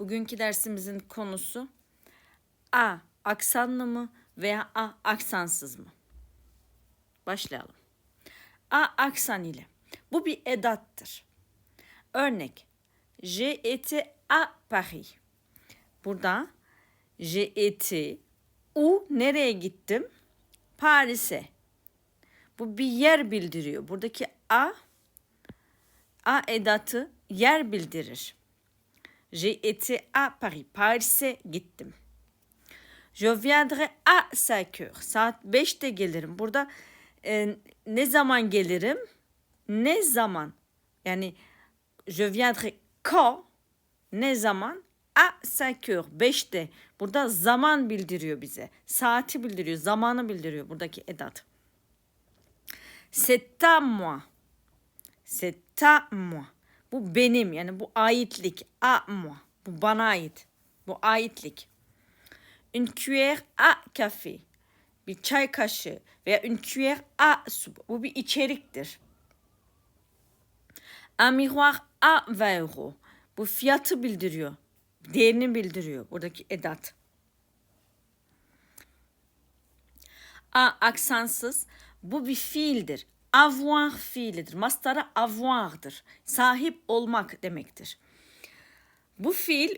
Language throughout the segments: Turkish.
Bugünkü dersimizin konusu A aksanlı mı veya A aksansız mı? Başlayalım. A aksan ile. Bu bir edattır. Örnek. J'ai été à Paris. Burada j'ai été u nereye gittim? Paris'e. Bu bir yer bildiriyor. Buradaki a a edatı yer bildirir. J'ai été à Paris. Paris'e gittim. Je viendrai à 5 heures. Saat 5'te gelirim. Burada e, ne zaman gelirim? Ne zaman? Yani je viendrai quand? Ne zaman? À 5 heures. 5'te. Burada zaman bildiriyor bize. Saati bildiriyor. Zamanı bildiriyor buradaki edat. C'est à moi. C'est à moi. Bu benim yani bu aitlik. À moi. Bu bana ait. Bu aitlik. Une cuillère à café. Bir çay kaşığı veya une cuillère à soupe. Bu bir içeriktir. Un miroir à 20 euros. Bu fiyatı bildiriyor. Değerini bildiriyor buradaki edat. A aksansız. Bu bir fiildir. Avoir fiilidir. Mastara avoir'dır. Sahip olmak demektir. Bu fiil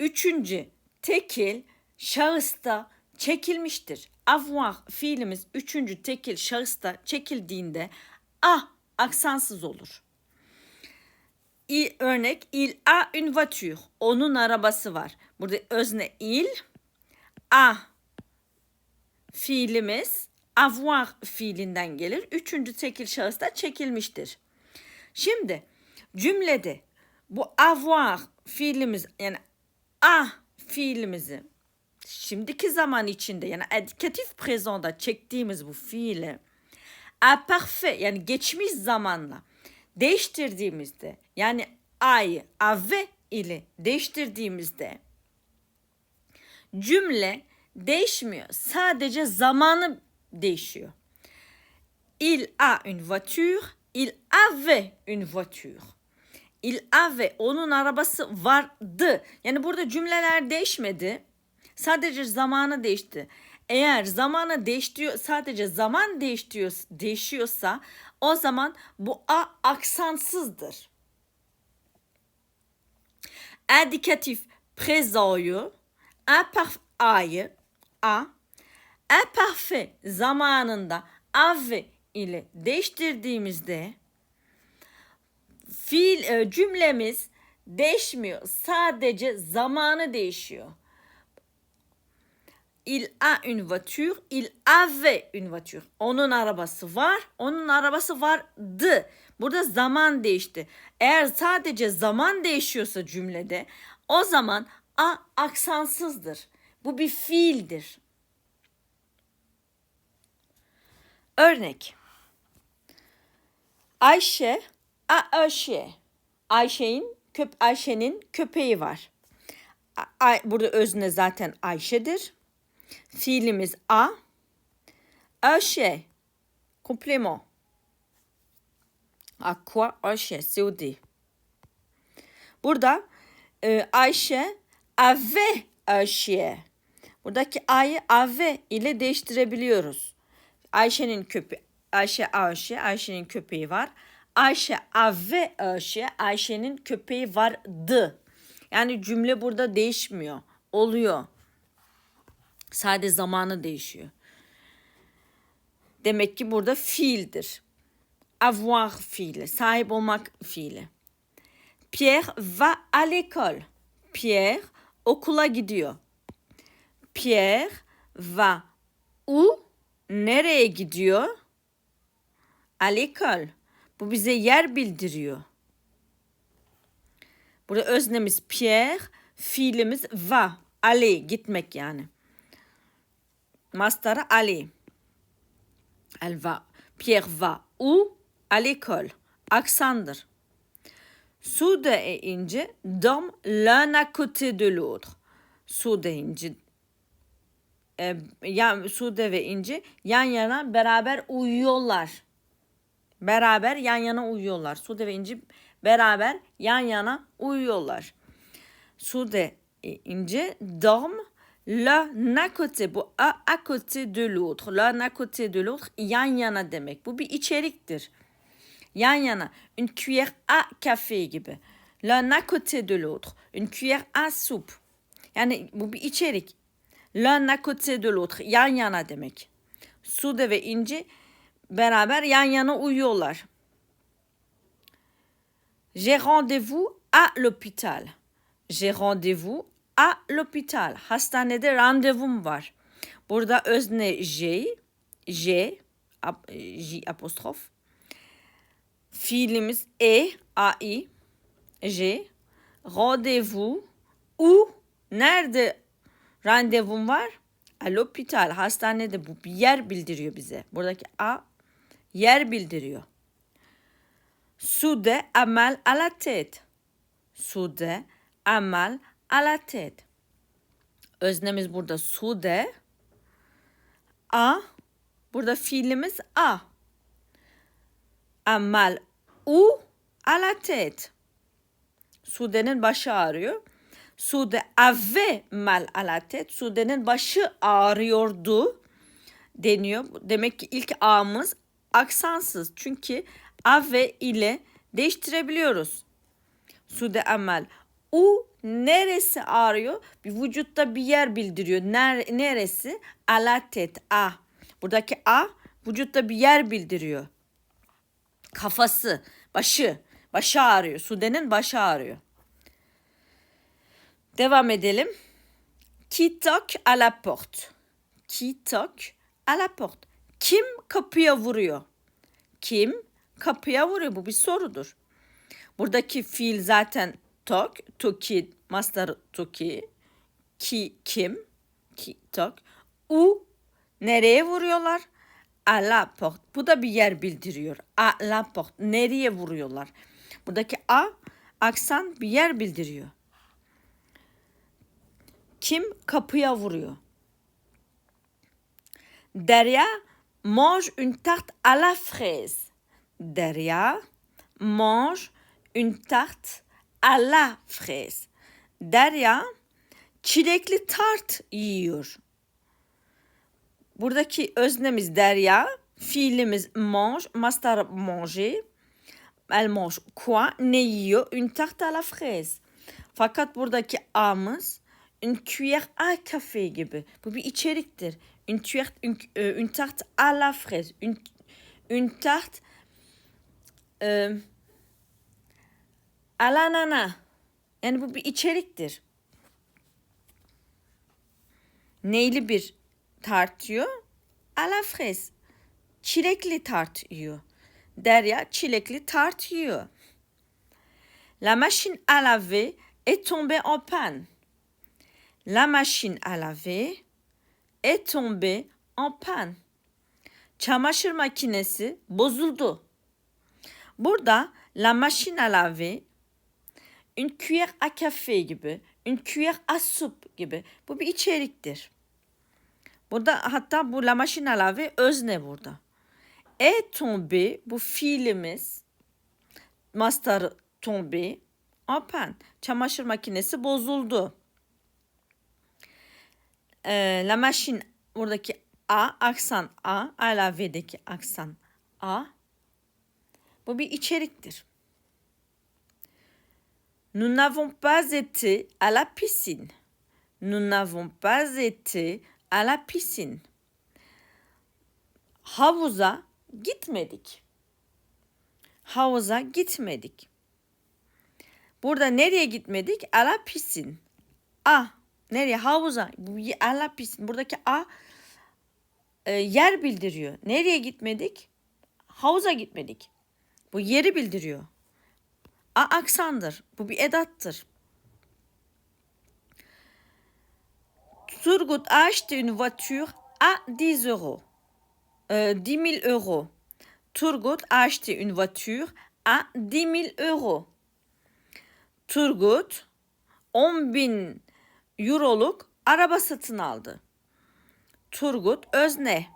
üçüncü tekil şahısta çekilmiştir. Avoir fiilimiz üçüncü tekil şahısta çekildiğinde a aksansız olur. İl, örnek il a une voiture. Onun arabası var. Burada özne il a fiilimiz avoir fiilinden gelir. Üçüncü tekil şahısta çekilmiştir. Şimdi cümlede bu avoir fiilimiz yani a fiilimizi şimdiki zaman içinde yani adjektif présent'da çektiğimiz bu fiili a parfait yani geçmiş zamanla değiştirdiğimizde yani I'ı ave ile değiştirdiğimizde cümle değişmiyor. Sadece zamanı değişiyor. Il a une voiture, il avait une voiture. Il avait, onun arabası vardı. Yani burada cümleler değişmedi. Sadece zamanı değişti. Eğer zamanı değiştiyor, sadece zaman değişiyor, değişiyorsa o zaman bu a aksansızdır. Adikatif présent'yu, imparf a'yı, a, imparfait zamanında ave ile değiştirdiğimizde fiil e, cümlemiz değişmiyor. Sadece zamanı değişiyor. Il a une voiture, il avait une voiture. Onun arabası var, onun arabası vardı. Burada zaman değişti. Eğer sadece zaman değişiyorsa cümlede o zaman a aksansızdır. Bu bir fiildir. Örnek. Ayşe a Ayşe. Ayşe'nin köp Ayşe'nin köpeği var. Ay, burada özne zaten Ayşe'dir. Fiilimiz a. Ayşe. Complément. À quoi Ayşe? COD. Burada e, Ayşe ave Ayşe. Buradaki a'yı ave ile değiştirebiliyoruz. Ayşe'nin köpeği Ayşe Ayşe, Ayşe'nin köpeği var. Ayşe ave Ayşe, Ayşe'nin köpeği vardı. Yani cümle burada değişmiyor. Oluyor. Sadece zamanı değişiyor. Demek ki burada fiildir. Avoir fiili, sahip olmak fiili. Pierre va à l'école. Pierre okula gidiyor. Pierre va où? Nereye gidiyor? L'école. Bu bize yer bildiriyor. Burada öznemiz Pierre, fiilimiz va. Aller, gitmek yani. Mastara aller. Elle va. Pierre va où? À l'école. Aksandır. Sude et ince dorment l'un à côté de l'autre. Sude ince e, yan, Sude ve İnci yan yana beraber uyuyorlar. Beraber yan yana uyuyorlar. Sude ve İnci beraber yan yana uyuyorlar. Sude et ince dorment l'un à côté. Bu a à côté de l'autre. L'un à côté de l'autre yan yana demek. Bu bir içeriktir. Yan yana. Une cuillère à café gibi. L'un à côté de l'autre. Une cuillère à soupe. Yani bu bir içerik. L'un à côté de l'autre. Yan yana demek. Sude ve İnci beraber yan yana uyuyorlar. J'ai rendez-vous à l'hôpital. J'ai rendez-vous à l'hôpital. Hastanede randevum var. Burada özne J, J, J apostrof. Fiilimiz E, AI, J. Rendez-vous. U, nerede randevum var? À l'hôpital, hastanede bu bir yer bildiriyor bize. Buradaki A yer bildiriyor. Sude a mal à la tête. Sude a mal à la tête. Öznemiz burada sude. A. Burada fiilimiz a. A mal u à la tête. Sude'nin başı ağrıyor. Sude avait mal à la tête. Sude'nin başı ağrıyordu deniyor. Demek ki ilk A'mız aksansız. Çünkü ave ile değiştirebiliyoruz. Sude amel. U neresi ağrıyor? Bir vücutta bir yer bildiriyor. Ner, neresi? Alatet A. Buradaki A vücutta bir yer bildiriyor. Kafası, başı. Başı ağrıyor. Sude'nin başı ağrıyor. Devam edelim. Qui toque à la porte? Qui toque à la porte? Kim kapıya vuruyor? Kim kapıya vuruyor? Bu bir sorudur. Buradaki fiil zaten tok, toki, master toki, ki kim, ki tok. U nereye vuruyorlar? A la porte. Bu da bir yer bildiriyor. A la porte. Nereye vuruyorlar? Buradaki A aksan bir yer bildiriyor. Kim kapıya vuruyor? Derya mange une tarte à la fraise. Derya mange une tarte à la fraise. Derya çilekli tart yiyor. Buradaki öznemiz Derya, fiilimiz mange, mastar manger. Elle mange quoi? Ne yiyor? Une tarte à la fraise. Fakat buradaki A'mız une à café gibi. Bu bir içeriktir. Une, cuillère, une, euh, une tarte à la fraise. Une, une tarte euh, à l'ananas. Yani bu bir içeriktir. Neyli bir tart yiyor? À la fraise. Çilekli tart yiyor. Derya çilekli tart yiyor. La machine à laver est tombée en panne. La machine à laver est tombée en panne. Çamaşır makinesi bozuldu. Burada la machine à laver une cuillère à café gibi, une cuillère à soupe gibi. Bu bir içeriktir. Burada hatta bu la machine à laver özne burada. Est tombé bu fiilimiz master tombé en panne. Çamaşır makinesi bozuldu. Ee, la machine buradaki A aksan A, laver'deki aksan A. Bu bir içeriktir. Nous n'avons pas été à la piscine. Nous n'avons pas été à la piscine. Havuza gitmedik. Havuza gitmedik. Burada nereye gitmedik? À la piscine. A. Nereye? Havuza. La piscine. Buradaki A e, yer bildiriyor. Nereye gitmedik? Havuza gitmedik. Bu yeri bildiriyor. A aksandır. Bu bir edattır. Turgut a une voiture à 10 euros. Euh, 10 000 euros. Turgut a une voiture à 10 000 euros. Turgut 10 bin euroluk araba satın aldı. Turgut özne.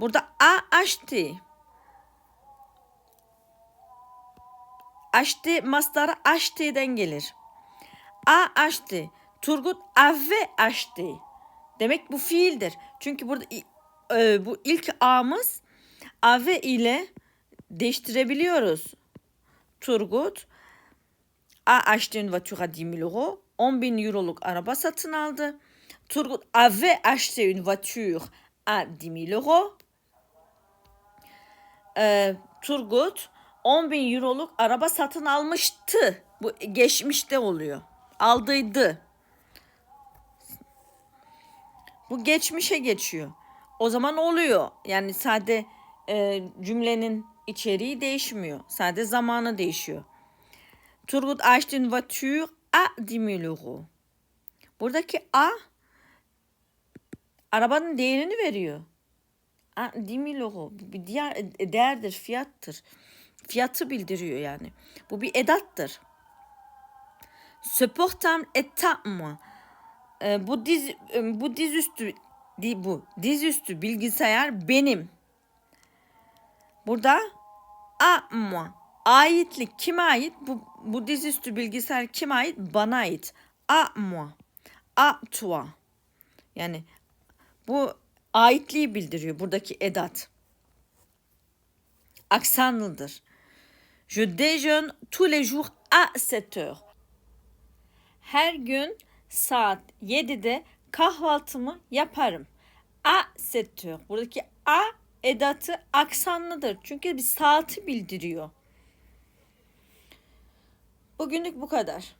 Burada a acheté. Acheté mastarı acheté'den gelir. a açtı. Turgut ave açtı. Demek bu fiildir. Çünkü burada e, bu ilk a'mız ave ile değiştirebiliyoruz. Turgut a une voiture à 10 000 euros. 10 bin euroluk araba satın aldı. Turgut avait acheté une voiture à 10 000 euros. Ee, Turgut 10 bin euroluk araba satın almıştı. Bu geçmişte oluyor. Aldıydı. Bu geçmişe geçiyor. O zaman oluyor. Yani sade e, cümlenin içeriği değişmiyor. Sade zamanı değişiyor. Turgut acheté une voiture à 10 000 euros. Buradaki a arabanın değerini veriyor. A 10 000 euro. Bir diğer değerdir, fiyattır. Fiyatı bildiriyor yani. Bu bir edattır. À moi. Ee, bu diz e, bu dizüstü di, bu dizüstü bilgisayar benim. Burada a moi. Aitlik kime ait? Bu, bu dizüstü bilgisayar kime ait? Bana ait. A moi. A toi. Yani bu aitliği bildiriyor buradaki edat. Aksanlıdır. Je déjeune tous les jours à 7 heures. Her gün saat 7'de kahvaltımı yaparım. A 7 heures. Buradaki a edatı aksanlıdır. Çünkü bir saati bildiriyor. Bugünlük bu kadar.